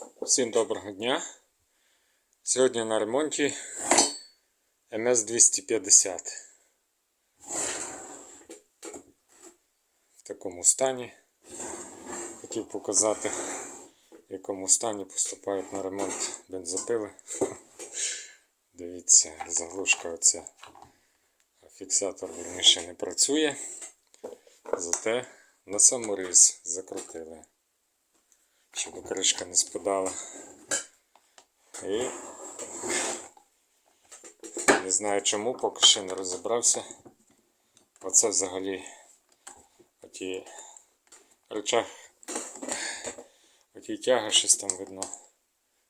Всім доброго дня. Сьогодні на ремонті МС-250. В такому стані. Хотів показати, в якому стані поступають на ремонт бензопили. Дивіться, заглушка оця. Фіксатор вірніше не працює. Зате на саморіз закрутили щоб кришка не спадала. І не знаю чому, поки ще не розібрався. Оце взагалі оті речах, оті тяги щось там видно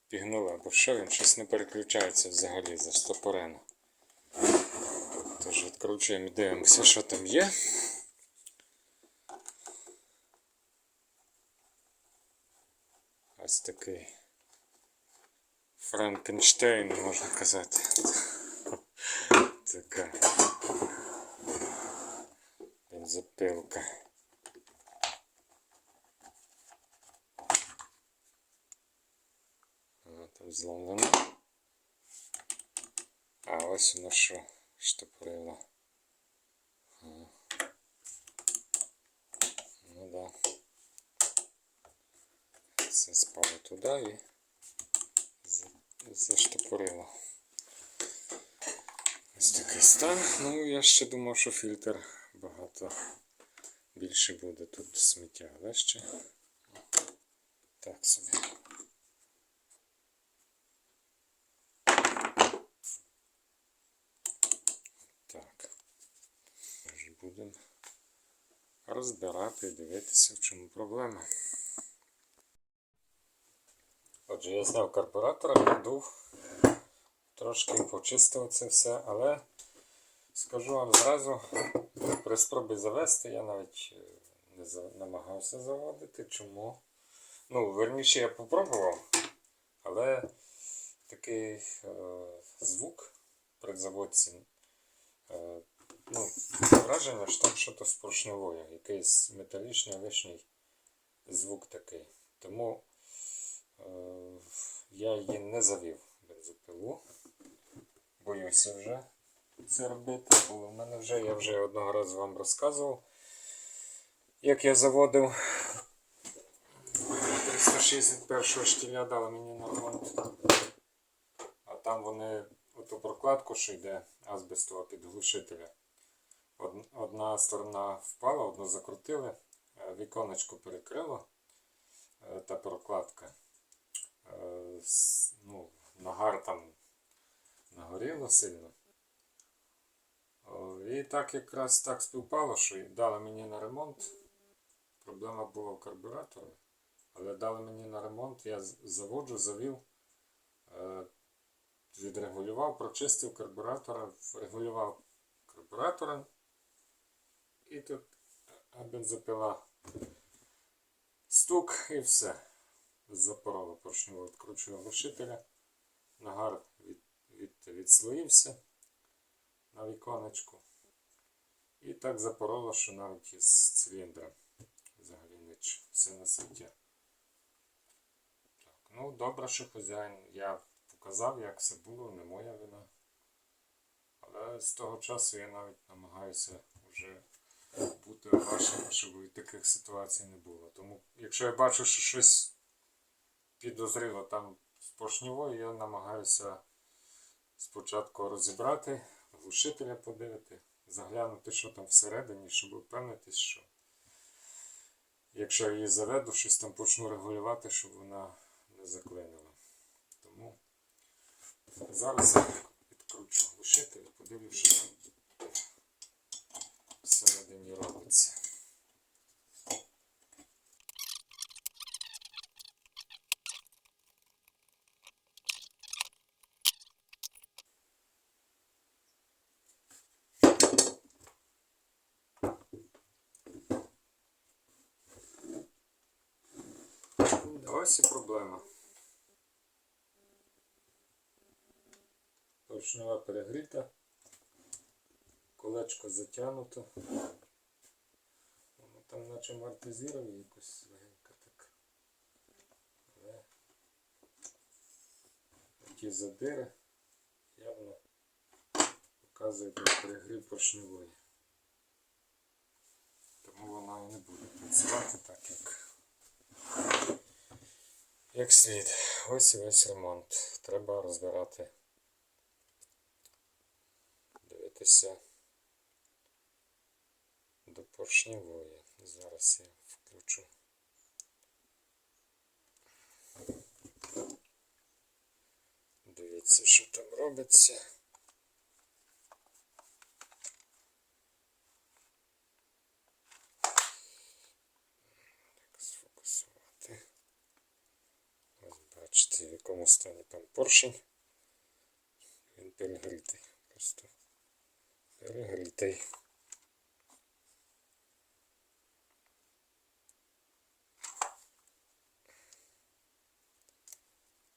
пігнуло, або що він щось не переключається взагалі застопорено. Тож відкручуємо і дивимося, що там є. Ось такий Франкенштейн, можна казати. Така бензопилка. Вона там зломлена. А ось воно що штопорило. Ну да. Все спало туди і заштопорило. Ось такий стан. Ну, я ще думав, що фільтр багато більше буде тут сміття, але ще так собі. Так. Будемо розбирати і дивитися, в чому проблема. Отже, я зняв карбуратор, надув, трошки почистив це все, але скажу вам зразу, при спробі завести я навіть е, не намагався заводити. Чому? Ну, верніше я попробував, але такий е, звук при заводці, е, ну, враження, що там щось з поршневою, якийсь металічний лишній звук такий. Тому Я її не завів бензопилу. Боюся вже це робити, бо в мене вже, я вже одного разу вам розказував, як я заводив 361 штіля дали мені на ремонт. А там вони оту прокладку, що йде азбестова під глушителя. Од- Одна сторона впала, одну закрутили, е, віконечко перекрило е, та прокладка. Е, ну, нагар там нагоріло сильно. І так якраз так співпало, що дали мені на ремонт. Проблема була в карбюраторі. Але дали мені на ремонт, я заводжу, завів, е, відрегулював, прочистив карбюратора, регулював карбюратора. І тут бензопила стук і все запорола поршнево відкручую глушителя. Нагар від, від, відслоївся на віконечку. І так запороло, що навіть із циліндра взагалі ніч, все на сміття. Так, ну добре, що хазяїн. Я показав, як все було, не моя вина. Але з того часу я навіть намагаюся вже бути вашим, щоб таких ситуацій не було. Тому, якщо я бачу, що щось підозріло там з поршневою, я намагаюся спочатку розібрати, глушителя подивити, заглянути, що там всередині, щоб впевнитись, що якщо я її заведу, щось там почну регулювати, щоб вона не заклинила. Тому зараз я відкручу глушитель і подивлюсь, що там всередині робиться. Ось проблема. Поршнева перегріта, колечко затягнуто. Воно там наче амортизировано якось легенько так. Але ті задири явно показують перегрів поршневої. Тому вона і не буде працювати так, як, як слід. Ось і весь ремонт. Треба розбирати, дивитися до поршневої. Зараз я включу. Дивіться, що там робиться. Так, сфокусувати. Ось бачите, в якому стані там поршень. Він перегрітий. Просто перегрітий.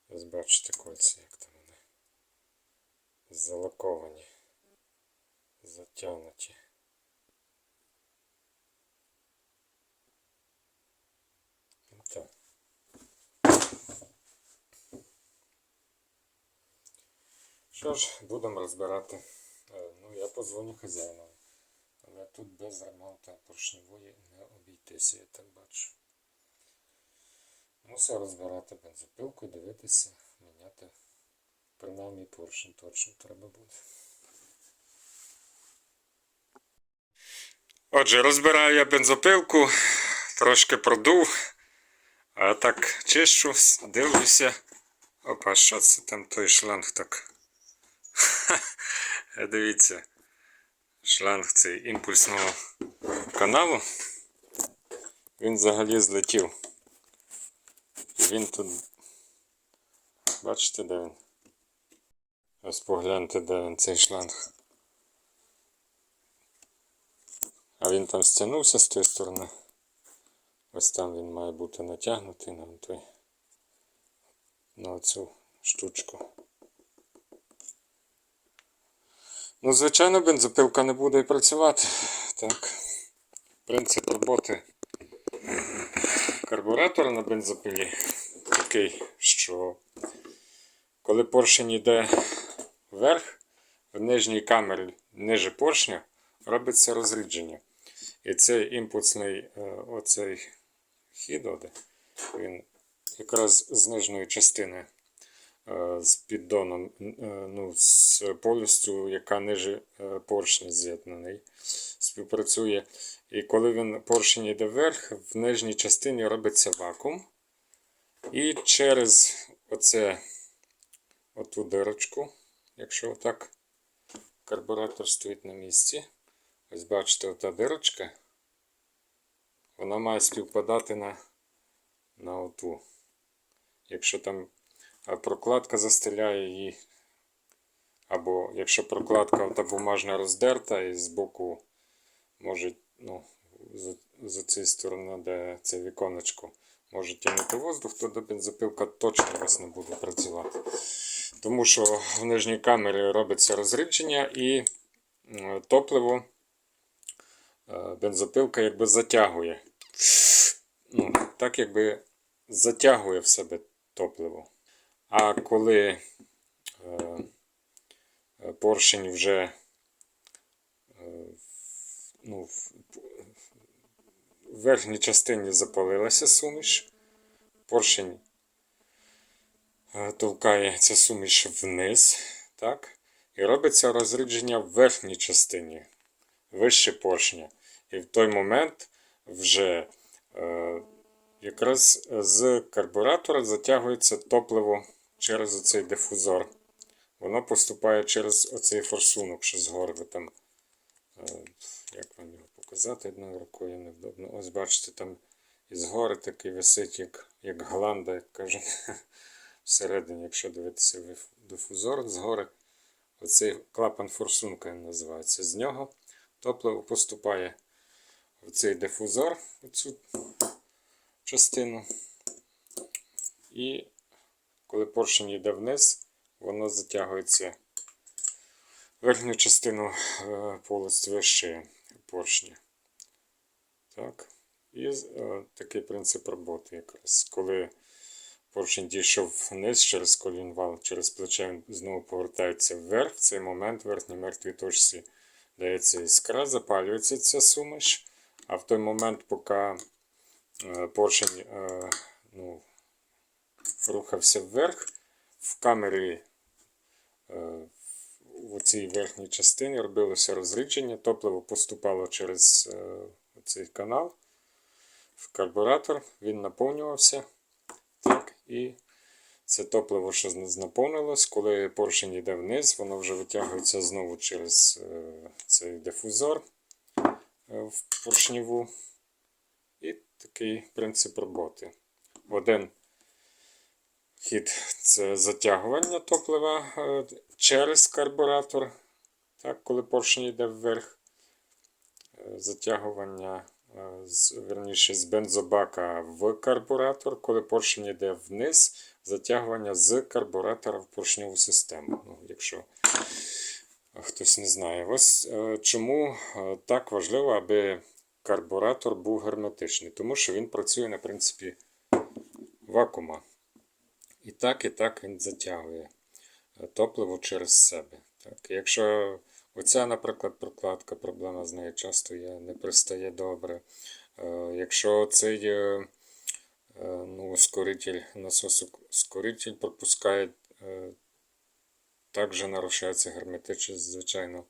Ось бачите кольця, як там вони залаковані, затягнуті. Так. Що ж, будемо розбирати. Е, Ну, я позвоню хазяїнові. Але тут без ремонту поршневої не обійтися, я так бачу. Мусив розбирати бензопилку, дивитися, міняти. Принаймні поршень точно треба буде. Отже, розбираю я бензопилку, трошки продув, а так чищу, дивлюся. Опа, що це там той шланг так? Дивіться, шланг цей імпульсного каналу. Він взагалі злетів. Він тут. Бачите, де він? Ось погляньте, де він цей шланг. А він там стягнувся з тієї сторони. Ось там він має бути натягнутий на той. На оцю штучку. Ну, звичайно, бензопилка не буде працювати. Так. Принцип роботи карбуратора на бензопилі такий, що коли поршень йде вверх, в нижній камері ниже поршня робиться розрідження. І цей імпульсний е, оцей хід, він якраз з нижньої частини з піддоном, е, ну, з повністю, яка ниже е, поршня з'єднаний, співпрацює. І коли він поршень йде вверх, в нижній частині робиться вакуум. І через оце, оту дирочку, якщо отак карбуратор стоїть на місці, ось бачите, ота дирочка, вона має співпадати на, на оту. Якщо там прокладка застеляє її, або якщо прокладка ота бумажна роздерта і з боку може, ну, з, з цієї сторони, де це віконечко, може тягнути воздух, то до бензопилка точно вас не буде працювати. Тому що в нижній камері робиться розрідження і е, топливо е, бензопилка якби затягує. Ну, так якби затягує в себе топливо. А коли е, поршень вже е, ну, в в верхній частині запалилася суміш, поршень е, толкає ця суміш вниз, так? і робиться розрідження в верхній частині, вище поршня. І в той момент вже е, якраз з карбуратора затягується топливо через оцей дифузор. Воно поступає через оцей форсунок, що згори ви там. е, Як вам його показати одною рукою невдобно. Ось бачите, там із гори такий висить, як, як гланда, як кажуть. Всередині, якщо дивитися дифузор згори, оцей клапан форсунка називається. З нього топливо поступає в цей дифузор, в цю частину. І коли поршень йде вниз, воно затягується верхню частину е, полость вище поршня. Так. І е, такий принцип роботи якраз. Коли поршень дійшов вниз через колінвал, через плече він знову повертається вверх. В цей момент в верхній мертвій точці дається іскра, запалюється ця суміш. А в той момент, поки е, поршень е, ну, рухався вверх, в камері е, в цій верхній частині робилося розрідження, топливо поступало через е, цей канал в карбуратор, він наповнювався. Так, і це топливо, що наповнилось, коли поршень йде вниз, воно вже витягується знову через е, цей дифузор в поршневу. І такий принцип роботи. Один хід це затягування топлива е, через карбуратор, так, коли поршень йде вверх. Е, Затягування е, з, верніше, з бензобака в карбуратор, коли поршень йде вниз, затягування з карбуратора в поршневу систему. Ну, якщо хтось не знає. Ось чому так важливо, аби карбуратор був герметичний, тому що він працює на принципі вакуума. І так, і так він затягує е, топливо через себе. Так. Якщо оця, наприклад, прокладка, проблема з нею часто є, не пристає добре. Е, Якщо цей е, ну, ускоритель, насосоускоритель пропускає, е, також нарушається герметичність, звичайно,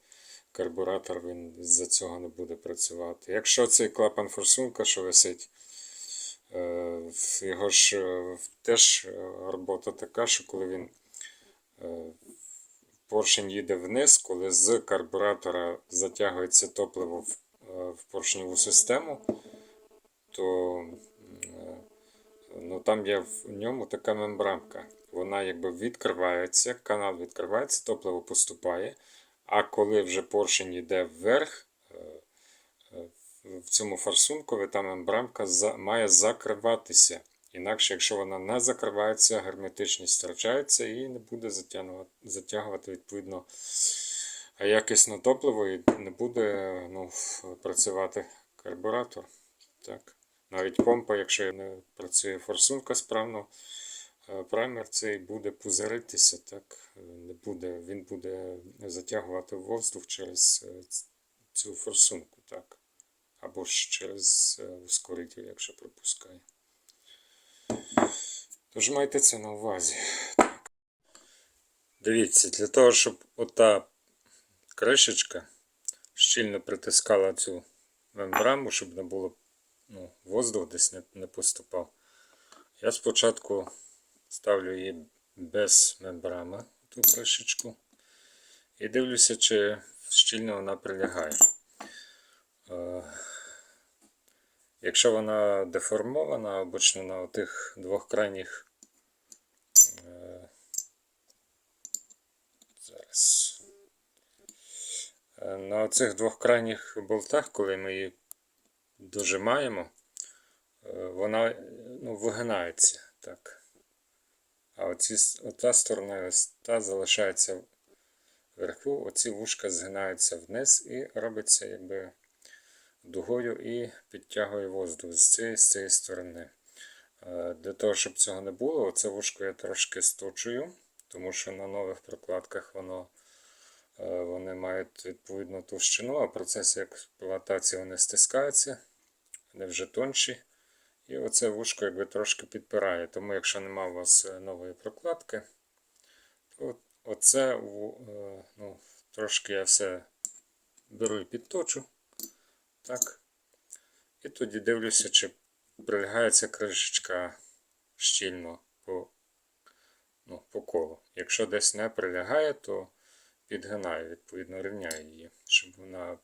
карбуратор він з-за цього не буде працювати. Якщо цей клапан форсунка, що висить, Його ж е, теж е, робота така, що коли він е, поршень їде вниз, коли з карбуратора затягується топливо в, е, поршневу систему, то е, ну, там є в ньому така мембранка. Вона якби відкривається, канал відкривається, топливо поступає. А коли вже поршень йде вверх, е, е, в цьому форсункові та за- має закриватися. Інакше, якщо вона не закривається, герметичність втрачається і не буде затягувати, відповідно якісне топливо і не буде ну, працювати карбуратор. Так. Навіть помпа, якщо не працює форсунка справно, е, праймер цей буде пузиритися, так? Не буде, він буде затягувати воздух через е, цю форсунку. Так? Або ж через е, ускоритель, якщо пропускає. Тож майте це на увазі. Так. Дивіться, для того, щоб ота кришечка щільно притискала цю мембрану, щоб не було ну, воздух десь не, не поступав. Я спочатку ставлю її без мембрами, ту кришечку, і дивлюся, чи щільно вона прилягає. Якщо вона деформована, обично на тих двох крайніх. е, Зараз. Е, На цих двох крайніх болтах, коли ми її дожимаємо, е, вона ну, вигинається. Так. А оці, ота сторона, ось та залишається вверху, оці вушка згинаються вниз і робиться якби дугою і підтягує воздух з цієї, з цієї сторони. Е, Для того, щоб цього не було, оце вушко я трошки сточую, тому що на нових прокладках воно, е, вони мають відповідну товщину, а в процесі експлуатації вони стискаються, вони вже тонші. І оце вушко якби трошки підпирає. Тому якщо нема у вас е, нової прокладки, то оце ну, трошки я все беру і підточу. Так. І тоді дивлюся, чи прилягає ця кришечка щільно по, ну, по колу. Якщо десь не прилягає, то підгинаю, відповідно, рівняю її, щоб вона,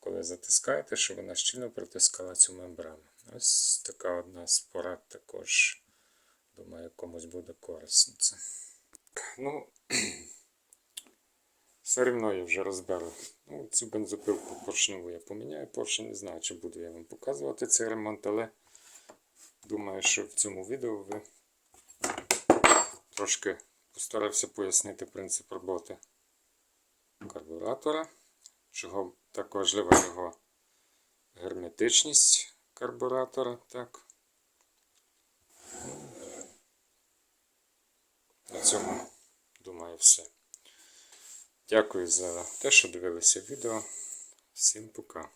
коли затискаєте, щоб вона щільно притискала цю мембрану. Ось така одна з порад також. Думаю, комусь буде корисно це. Ну, все рівно я вже розберу. Ну, цю бензопилку поршневу я поміняю. Поршень не знаю, чи буду я вам показувати цей ремонт, але думаю, що в цьому відео ви трошки постарався пояснити принцип роботи карбуратора, чого так важлива його герметичність карбуратора. Так. все. Дякую за те, що дивилися відео. Всім пока!